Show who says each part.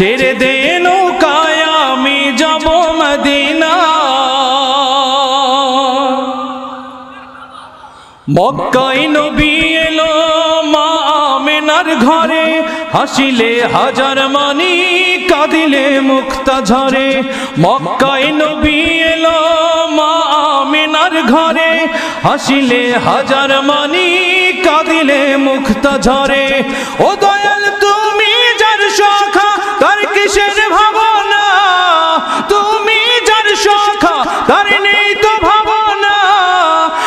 Speaker 1: ছেড়ে দে নৌকায় আমি যাব মদিনা। মক্কাই নবী এলো মা আমেনার ঘরে, হাসিলে হাজার মানি, কাঁদিলে মুক্তা ঝরে। মক্কাই নবী এলো মা আমেনার ঘরে, হাসিলে হাজার মানি, কাঁদিলে মুক্তা ঝরে। ও দয়াল